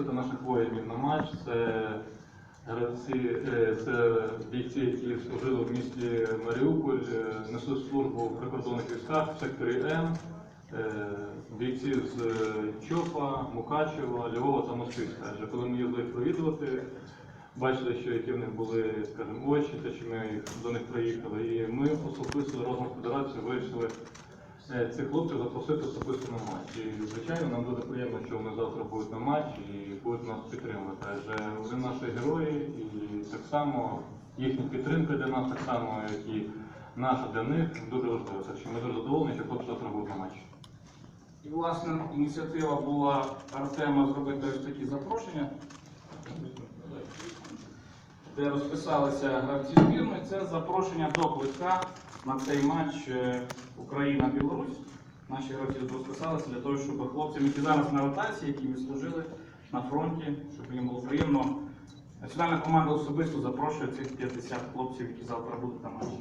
запросити наших воїнів на матч. Це гравці, е, це бійці, які служили в місті Маріуполь, е, несуть службу в прикордонних військах в секторі М, е, бійці з Чопа, Мукачева, Львова та Москвицька. Адже коли ми їздили їх провідувати, бачили, що які в них були, скажімо, очі, те, що ми до них приїхали. І ми особисто разом з федерацією вирішили цих хлопців запросити особисто на матч. І, звичайно, нам дуже приємно, що вони завтра будуть на матч і будуть нас підтримувати. Адже вони наші герої, і так само їхня підтримка для нас, так само, як і наша для них, дуже важлива. Так що ми дуже задоволені, що хлопці завтра будуть на матчі. І, власне, ініціатива була Артема зробити ось такі запрошення, де розписалися гравці збірної. Це запрошення до квитка на цей матч е, Україна-Білорусь. Наші гравці розписалися для того, щоб хлопцям, які зараз на ротації, які служили на фронті, щоб їм було приємно. Національна команда особисто запрошує цих 50 хлопців, які завтра будуть на матчі.